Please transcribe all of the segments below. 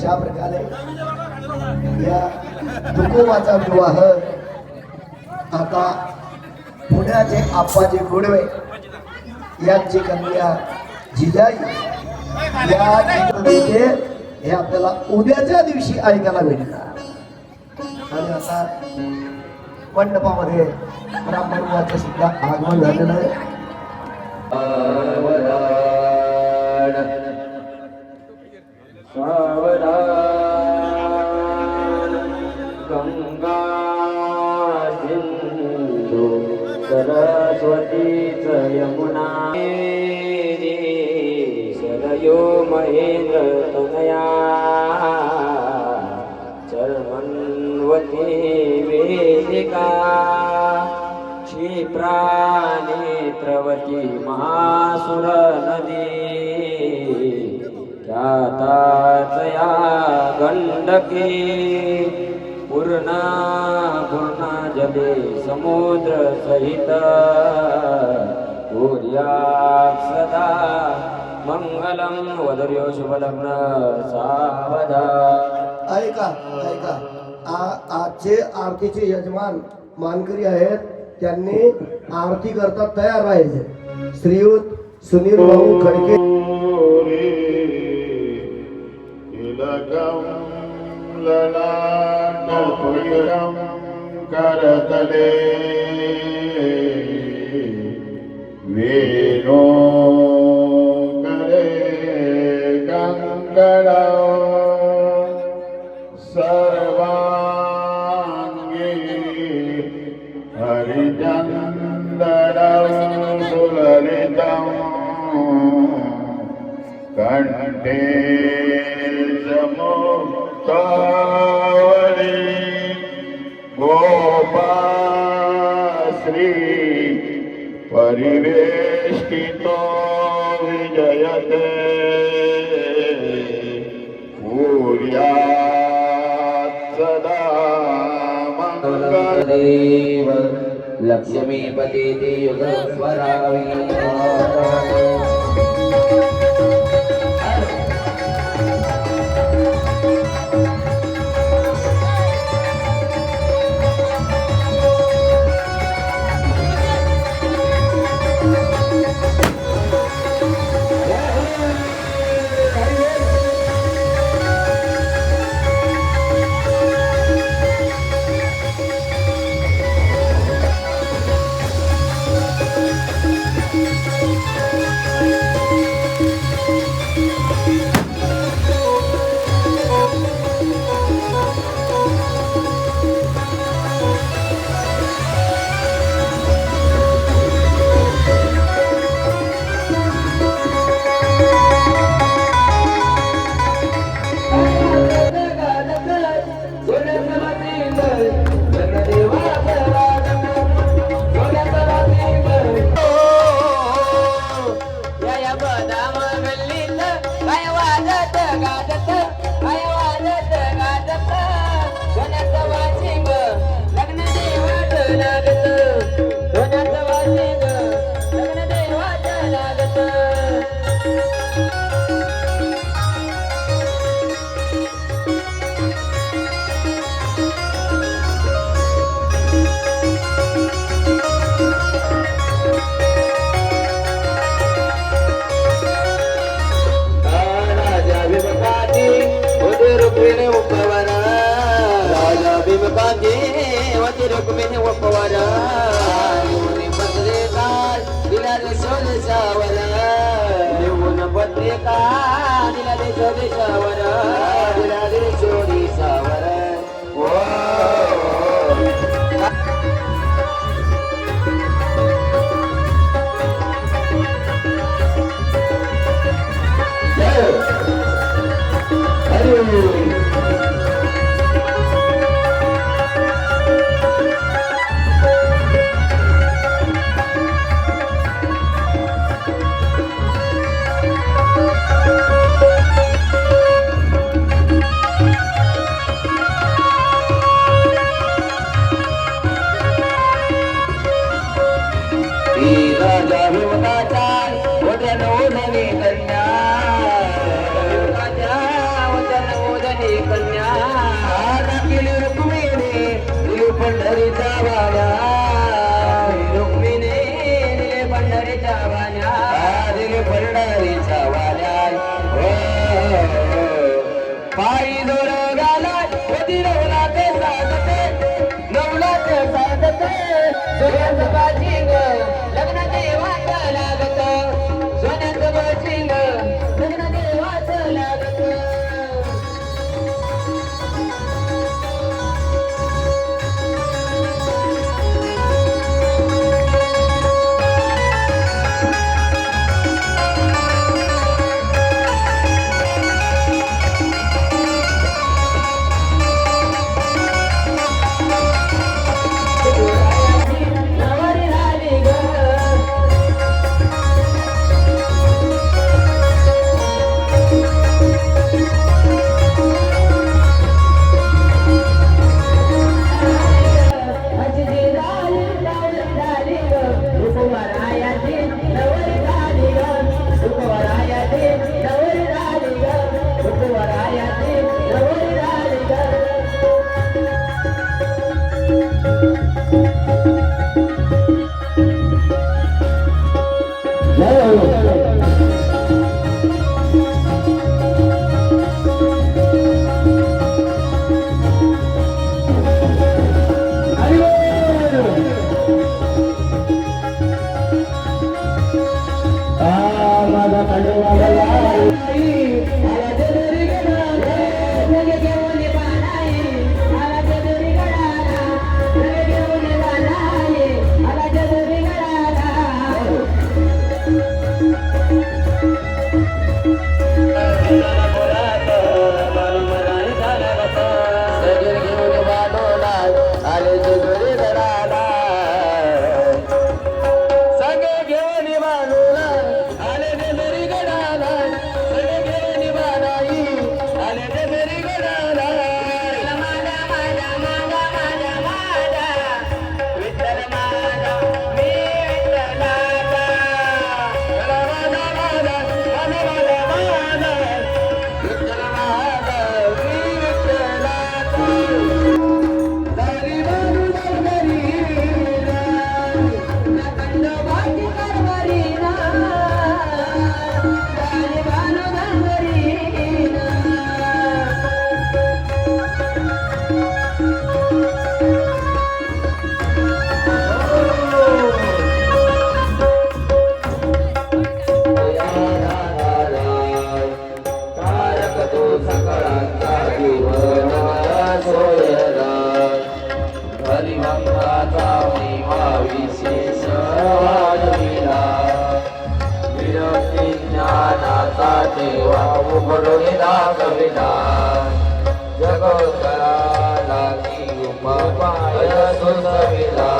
अशा प्रकारे या तुकोबाचा विवाह आता पुण्याचे आप्पाजी गोडवे यांची कन्या जिजाई या हे आपल्याला उद्याच्या दिवशी ऐकायला भेटणार. आणि आता मंडपामध्ये ब्राह्मणाचं सुद्धा आगमन झालेलं आहे. सरस्वतीच यमुना. सरयो महेंद्र तनया. चर्मन्वती वेदिका. क्षिप्रा नेत्रवती महासुर नदी. ख्याताचया गण्डके. पूर्णा जले समुद्र सहित। सदा। मंगलम वदर्यो शुभलग्न सावधान ऐका ऐका. आ- आजचे आरतीचे यजमान मानकरी आहेत. त्यांनी आरती करता तयार राहायचे. श्रीयुत सुनील भाऊ खडके. तिलकं ಕರತಲೇ ವೇಣೋ ಕರೆ ಕಂಗಳ गोपाश्री परिवेष्टितो विजयते कुर्यात् सदा मङ्गलम् देव लक्ष्मीपती युग ती रुक्मिणी उपवारा पत्रिकार तिला रे शोधसावरा लिहून पत्रिका तिला रे शोधसावरा राजा विमताचा वचन ओढणी कन्या. वचन कन्या. दाखिली रुक्मिणी दिली पंढरीचा वाड्या रुक्मिणी दिली पंढरीच्या वाड्या दिली पंढरीच्या वाड्या पायी दोर गाला साधते नवलाचे साधते Oh. देवा उघडून दाखविला जगोत्तराला की उपाय सुचविला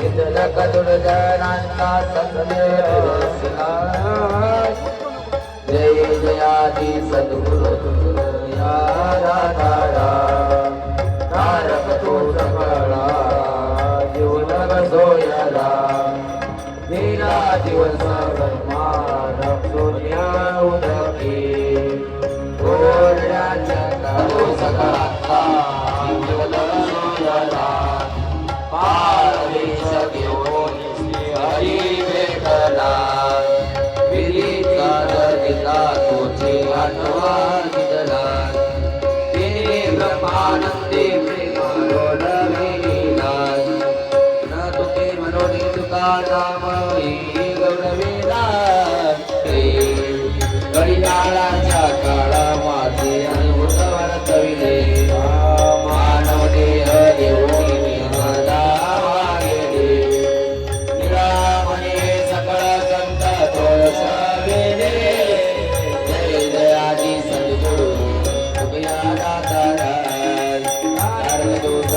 निधन कदुड जनांचा संदेव जय जयादी सद्गुरु या राधा was our Aleluia.